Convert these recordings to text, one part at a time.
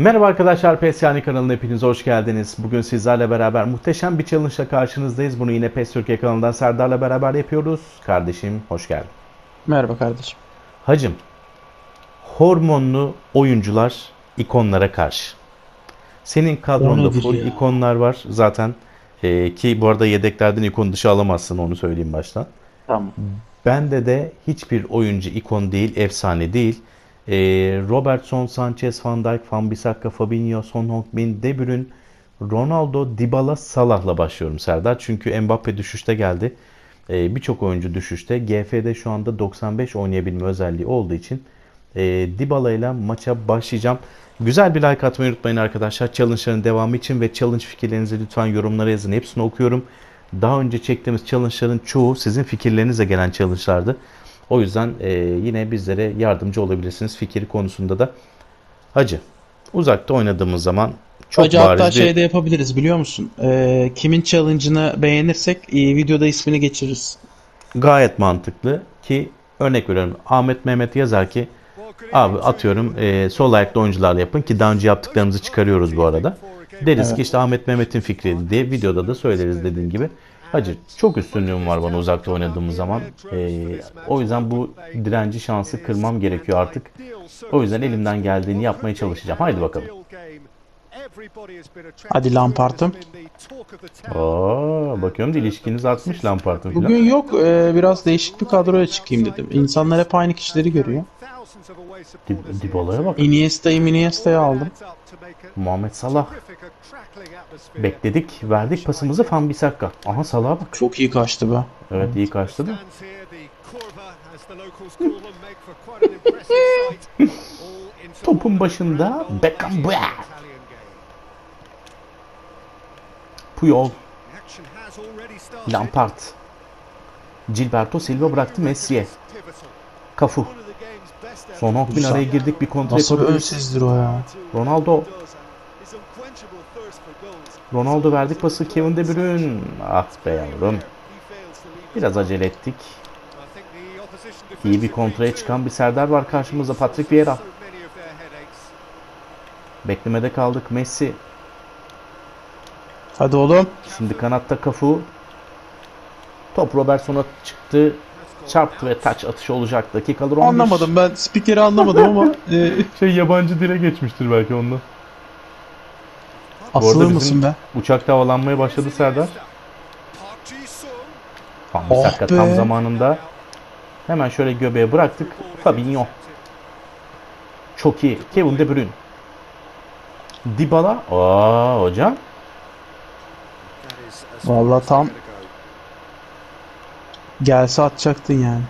Merhaba arkadaşlar PES Yani kanalına hepiniz hoş geldiniz. Bugün sizlerle beraber muhteşem bir challenge ile karşınızdayız. Bunu yine PES Türkiye kanalından Serdar'la beraber yapıyoruz. Kardeşim hoş geldin. Merhaba kardeşim. Hacım, hormonlu oyuncular ikonlara karşı. Senin kadronda full ya? ikonlar var zaten. Ee, ki bu arada yedeklerden ikon dışı alamazsın onu söyleyeyim baştan. Tamam. Bende de hiçbir oyuncu ikon değil, efsane değil. Ee, Robertson, Sanchez, Van Dijk, Van Bissaka, Fabinho, Son Heung-min, De Bruyne, Ronaldo, Dybala, Salah'la başlıyorum Serdar. Çünkü Mbappe düşüşte geldi. Ee, Birçok oyuncu düşüşte. GF'de şu anda 95 oynayabilme özelliği olduğu için e, Dybala ile maça başlayacağım. Güzel bir like atmayı unutmayın arkadaşlar. Challenge'ların devamı için ve challenge fikirlerinizi lütfen yorumlara yazın. Hepsini okuyorum. Daha önce çektiğimiz challenge'ların çoğu sizin fikirlerinizle gelen challenge'lardı. O yüzden e, yine bizlere yardımcı olabilirsiniz fikir konusunda da. Hacı, uzakta oynadığımız zaman çok Hacı bariz hatta bir... şey de yapabiliriz biliyor musun? Ee, kimin challenge'ını beğenirsek e, videoda ismini geçiririz. gayet mantıklı ki örnek veriyorum Ahmet Mehmet yazar ki abi atıyorum e, sol ayaklı oyuncularla yapın ki daha önce yaptıklarımızı çıkarıyoruz bu arada. Deriz Evet. ki işte Ahmet Mehmet'in fikriydi diye videoda da söyleriz dediğin gibi. Hacı çok üstünlüğüm var bana uzakta oynadığımız zaman. E, o yüzden bu direnci şansı kırmam gerekiyor artık. O yüzden elimden geldiğini yapmaya çalışacağım. Haydi bakalım. Hadi Lampard'ım. Oo, bakıyorum da ilişkiniz artmış Lampard'ın. Bugün yok e, biraz değişik bir kadroya çıkayım dedim. İnsanlar hep aynı kişileri görüyor. Dib- Dybala'ya bak. Iniesta'yı Iniesta'yı aldım. Muhammed Salah. Bekledik, verdik pasımızı Van Bissaka. Aha Salah'a bak. Çok iyi kaçtı be. Evet iyi kaçtı da. Topun başında Beckham Bra. Puyol, Lampard, Gilberto Silva bıraktı Messi'ye. Cafu. Son Heung-min Güzel. araya girdik bir kontrol Nasıl bir önsüzdür o ya. Ronaldo. Ronaldo verdik pası Kevin De Bruyne. Ah be yavrum. Biraz acele ettik. İyi bir kontraya çıkan bir Serdar var karşımızda Patrick Vieira. Beklemede kaldık Messi. Hadi oğlum. Şimdi kanatta Cafu. Top Robertson'a çıktı. Çarptı ve taç atışı olacak. Dakikalar 11. Anlamadım ben spikeri anlamadım ama e, Şey yabancı dile geçmiştir belki onda. asılır bizim- mısın be? Uçakta havalanmaya başladı Serdar. Tam bir Oh dakika be. tam zamanında. Hemen şöyle göbeğe bıraktık. Fabinho. Çok iyi. Kevin De Bruyne. Dybala. Aa hocam. Vallahi tam gelse atacaktın yani.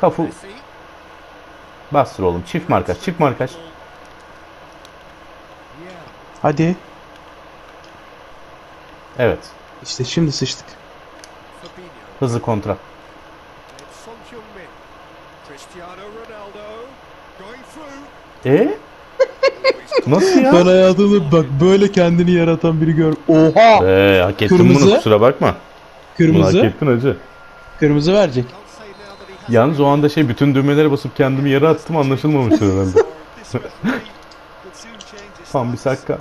Kafu. Bastır oğlum. Çift markaç. Çift markaç. Hadi. Evet. İşte şimdi sıçtık. Hızlı kontra. E? Nasıl ya? Ben hayatımda bak böyle kendini yaratan biri gör. Oha! Ee, hak ettin Kırmızı. bunu kusura bakma. Bunu hak Kırmızı. ettin hacı. Kırmızı verecek. Yalnız o anda şey bütün düğmelere basıp kendimi yere attım anlaşılmamıştır herhalde. Tam bir dakika.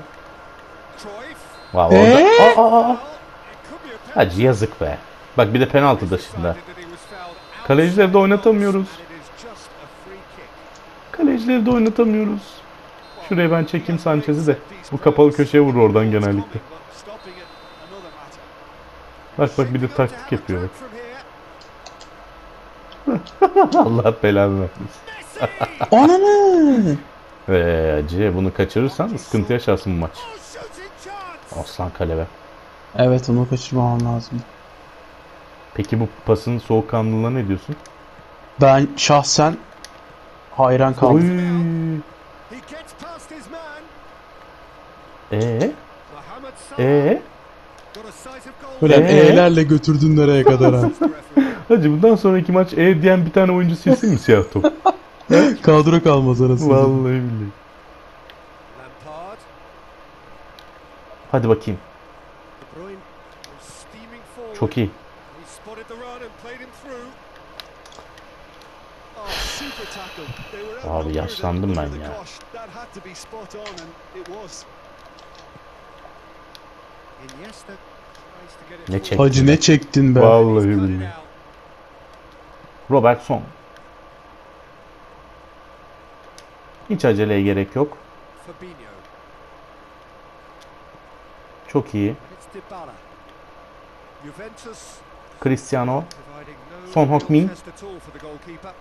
Wow, orada. Ee? Aa, aa, aa. Hacı yazık be. Bak bir de penaltı dışında. Kalecileri de oynatamıyoruz. Kalecileri de oynatamıyoruz. Şuraya ben çekeyim Sanchez'i de. Bu kapalı köşeye vurur oradan genellikle. Bak bak bir de taktik yapıyor bak. Allah belanı vermesin. Ananı! Ve acı bunu kaçırırsan sıkıntı yaşarsın bu maç. Aslan kale be. Evet onu kaçırmamam lazım. Peki bu pasın soğukkanlılığına ne diyorsun? Ben şahsen hayran kaldım. Ee? Ee? Böyle Ee? E'lerle götürdün nereye kadar ha. Hacı bundan sonraki maç E diyen bir tane oyuncu silsin mi siyah top? Kadro kalmaz arasında. Vallahi billahi. Hadi bakayım. Çok iyi. Abi yaşlandım and ben ya. Ne forward. çekti Hacı ne çektin be. Vallahi billahi. Out. Robertson. Hiç aceleye gerek yok. Çok iyi. Cristiano. Son goalkeeper.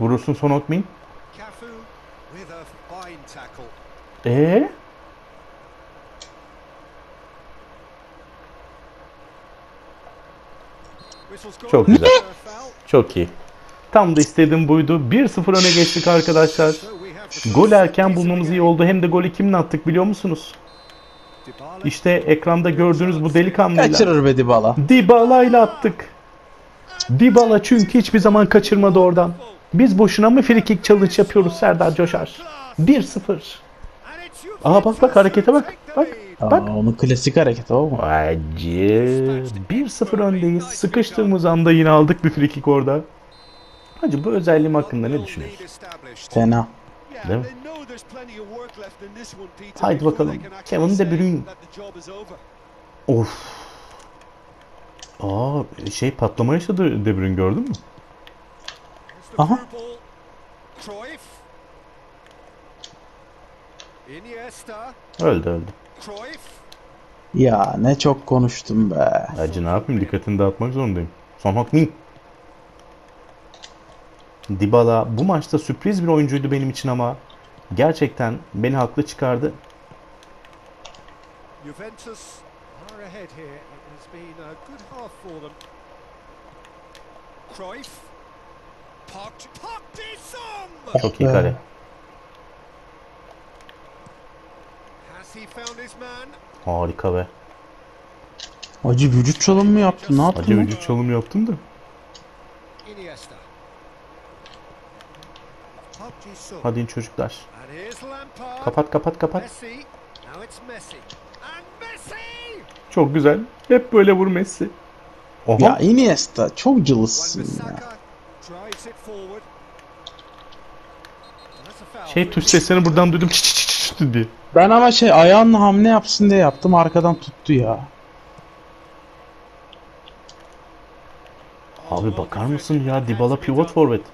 Vurursun Son Heung-min. Cafu Çok güzel. Çok iyi. Tam da istediğim buydu. 1-0 öne geçtik arkadaşlar. Gol erken bulmamız iyi oldu. Hem de golü kimle attık biliyor musunuz? İşte ekranda gördüğünüz bu delikanlıyla. Kaçırır be Dybala. Dybala ile attık. Dybala çünkü hiçbir zaman kaçırmadı oradan. Biz boşuna mı free kick challenge yapıyoruz Serdar Coşar? 1-0. And it's Aa, bak, bak, harekete bak, bak. Aa, Bak. onun klasik hareketi o mu? Hacı 1-0 öndeyiz. Sıkıştığımız anda yine aldık bir free kick orada. Hacı bu özelliğim hakkında ne düşünüyorsun? Fena. Değil mi? Haydi bakalım. Kevin De Bruyne. Of. Aa şey patlama yaşadı De Bruyne gördün mü? Aha. Öldü öldü. Cruyff. Ya ne çok konuştum be. Hacı ne yapayım dikkatini dağıtmak zorundayım. Son Heung-min. Dybala bu maçta sürpriz bir oyuncuydu benim için ama gerçekten beni haklı çıkardı. Juventus are ahead here. It has been a good half for them. Cruyff. Park. Park! Çok iyi kare. Harika be. Hacı vücut çalımı mı yaptın? Ne yaptın? lan? vücut çalım yaptım da. Hadi çocuklar. Here's Lampard. Kapat kapat kapat. Çok güzel. Hep böyle vur Messi. Oha. Ya Iniesta çok cılızsın ya. Şey tuş seslerini buradan duydum. Çıt diye. Ben ama şey ayağınla hamle yapsın diye yaptım arkadan tuttu ya. Abi bakar mısın ya Dybala pivot forvet. De.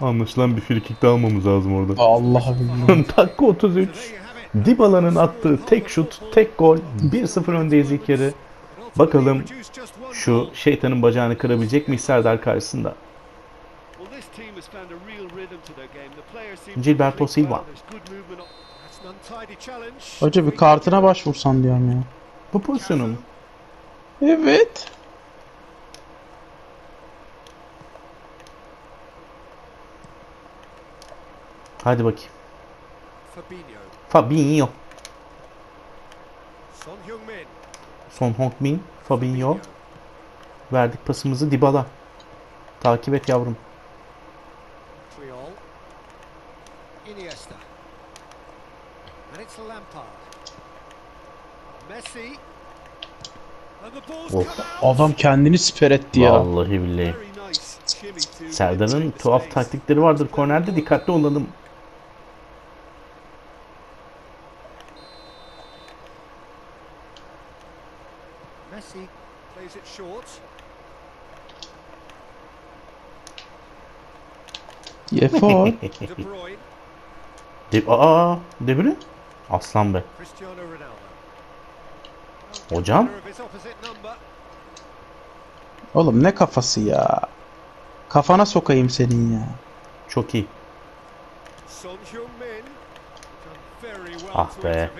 Anlaşılan bir free kick daha almamız lazım orada. Allah. Dakika 33. So there you have it. Dybala'nın attığı tek şut, tek gol. 1-0 öndeyiz ilk yarı. Bakalım şu şeytanın bacağını kırabilecek mi Serdar karşısında? Gilberto Silva. Hoca bir kartına başvursan diyorum ya. Bu pozisyonu mu? Evet. Hadi bakayım. Fabinho. Fabinho. Son Heung-min. Son Heung-min. Fabinho. Verdik pasımızı Dybala. Takip et yavrum. Triol. Iniesta. And it's Lampard. Out. Adam kendini siper etti ya. Vallahi billahi. Serdar'ın tuhaf taktikleri vardır. Kornerde dikkatli olalım. Messi plays it short. Efor. De Aa, De Bruyne? Aslan be. Cristiano Ronaldo. Hocam? Oğlum ne kafası ya. Kafana sokayım senin ya. Çok iyi. Ah be.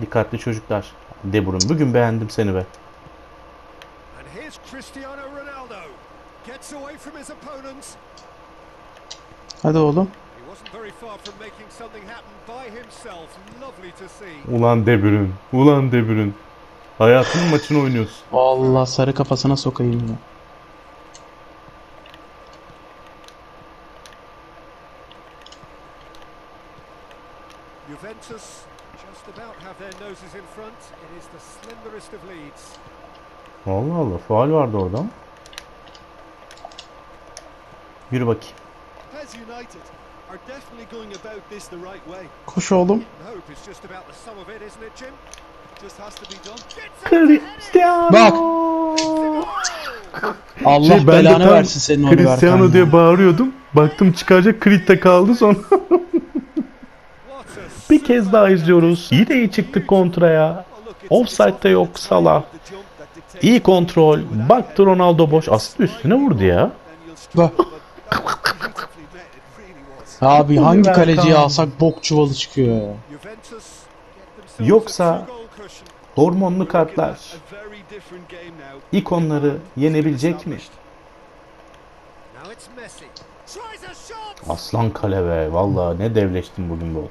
Dikkatli çocuklar. De Bruyne. Bugün beğendim seni be. Hadi oğlum. He wasn't very far from making something happen by himself. Lovely to see. Ulan De Bruyne. Ulan De Bruyne. Hayatının maçını oynuyorsun. Vallahi sarı kafasına sokayım ya. Juventus just about have their noses in front. It is the slenderest of leads. Allah Allah. Faal vardı orada. Yürü bakayım. United are definitely going about this the right way. Koş oğlum. Cristiano. Bak. Allah Şey, belanı versin senin onu Cristiano diye bağırıyordum. Baktım çıkaracak Crit'te kaldı sonra. Bir kez daha izliyoruz. Yine iyi çıktık kontraya. İt's- Offside'da yok Salah. İyi kontrol. Baktı Ronaldo boş. Aslında üstüne vurdu ya. Abi hangi kaleciyi alsak bok çuvalı çıkıyor ya. Yoksa hormonlu kartlar ikonları yenebilecek mi? Aslan kale be. Vallahi ne devleştim bugün bu.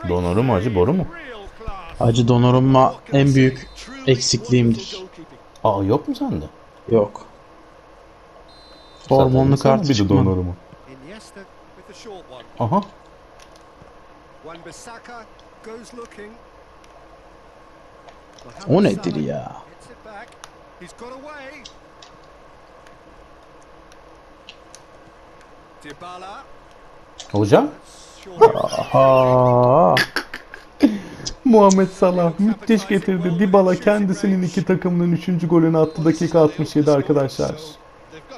Great Donarumma acı, boru mu? Acı I en büyük eksikliğimdir. Aa yok mu sende? Yok. Hormonlu Zaten kart bir de çıkmadı. Donnarumma. Iniesta with the short one. Aha. Wan-Bissaka goes looking. O nedir ya? Short. Aa, Muhammed Salah müthiş getirdi. Dybala kendisinin iki takımının üçüncü golünü attı dakika 67 arkadaşlar.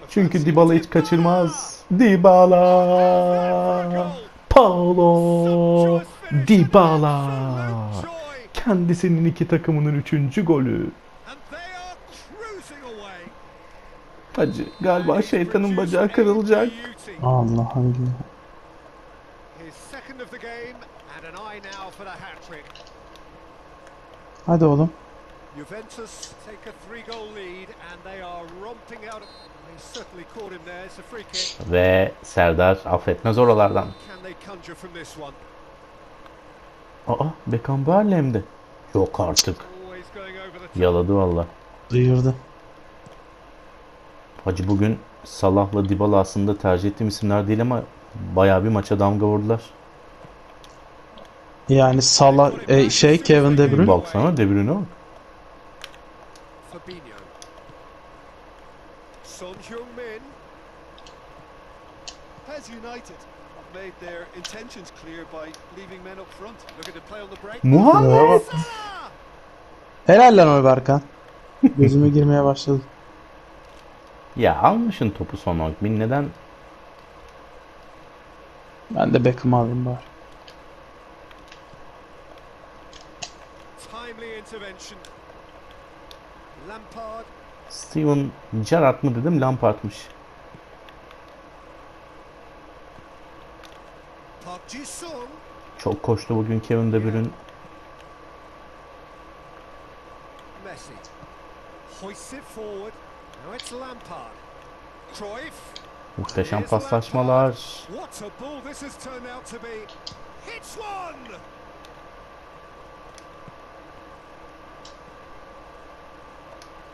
Çünkü Dybala hiç kaçırmaz. Dybala. Paulo Dybala. Kendisinin iki takımının üçüncü golü. Hacı galiba şeytanın bacağı kırılacak. Allah Allah. Hadi oğlum. Juventus take a three-goal lead and they are romping out. Of... They certainly caught him there. It's a free kick. Ve Serdar affetmez oralardan. Can they conjure from this one? Aa Beckham Berlem'de. Yok artık. Yaladı valla. Duyurdu. Hacı bugün Salah'la Dybala aslında tercih ettiğim isimler değil ama bayağı bir maça damga vurdular. Yani Salah e, şey Kevin De Bruyne. Baksana De Bruyne bak. Fabinho. Son Heung-min. Pez United have made their intentions clear by leaving men up front. Looking to play on the break. Muhammed. Helal lan o Berkan. Gözüme girmeye başladı. Ya almışın topu son bin neden? Ben de Beckham alayım bari. Timely intervention. Lampard. Steven Gerrard mı dedim Lampard'mış. Çok koştu bugün Kevin De Bruyne. Messi. Hoists it forward. Now it's Lampard. Cruyff. Muhteşem paslaşmalar. What a ball this has turned out to be. Hits one! Vay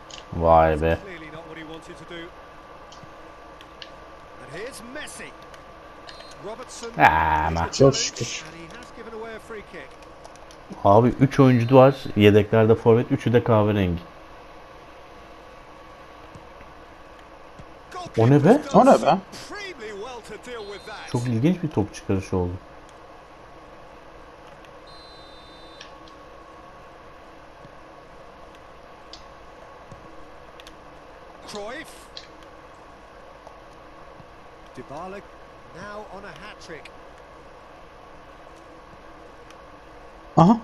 be. Clearly not what he wanted to do. And here's Messi. Robertson. Ah, Here's ama. the Çok challenge, şükür. And he has given away a free kick. Abi 3 oyuncu var. Yedeklerde forvet. 3'ü de kahverengi. O ne be? O ne be? Çok ilginç bir top çıkarışı oldu. Cruyff. Dybala now on a hat-trick. Aha.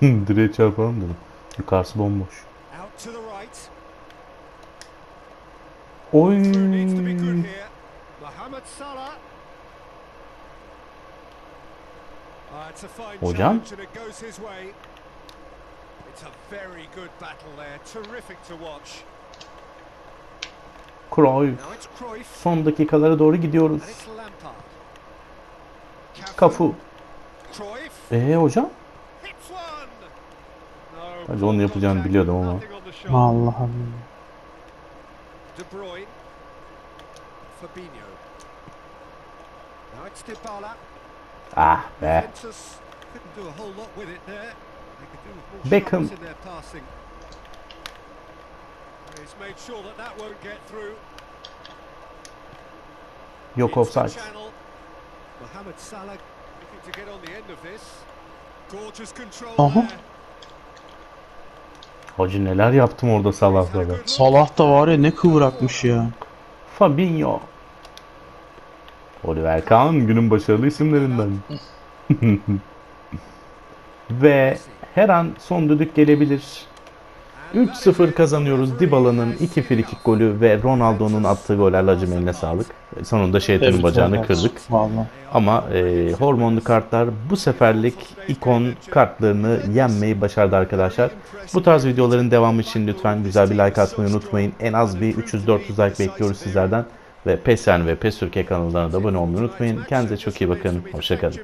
Direğe çarpalım dedim. Yukarısı bomboş. Out to the right. Oy. Ah, Hocam? It's a very good battle there. Terrific to watch. Cruyff. Son dakikalara doğru gidiyoruz. Kafu. Cruyff Ee hocam? Hadi onu yapacağını biliyordum ama. nothing on the shot. Allah Allah. De Bruyne. Fabinho. Now it's Dybala. Ah be. Juventus He's made sure that that won't get through. Yok offside. Mohamed Salah looking to get on the end of this. Gorgeous control Aha. Hacı neler yaptım orada Salah'la good be. look. Salah da var ya ne kıvrakmış ya. Fabinho. Oliver Kahn günün başarılı isimlerinden. Ve her an son düdük gelebilir. 3-0 kazanıyoruz. Dybala'nın 2 frikik golü ve Ronaldo'nun attığı gollerle acım eline sağlık. Sonunda şeytanın Tebrik bacağını ederim. kırdık. Vallahi. Ama e, hormonlu kartlar bu seferlik ikon kartlarını yenmeyi başardı arkadaşlar. Bu tarz videoların devamı için lütfen güzel bir like atmayı unutmayın. En az bir 300-400 like bekliyoruz sizlerden. Ve PESEN ve PES Türkiye kanallarına da abone olmayı unutmayın. Kendinize çok iyi bakın. Hoşçakalın.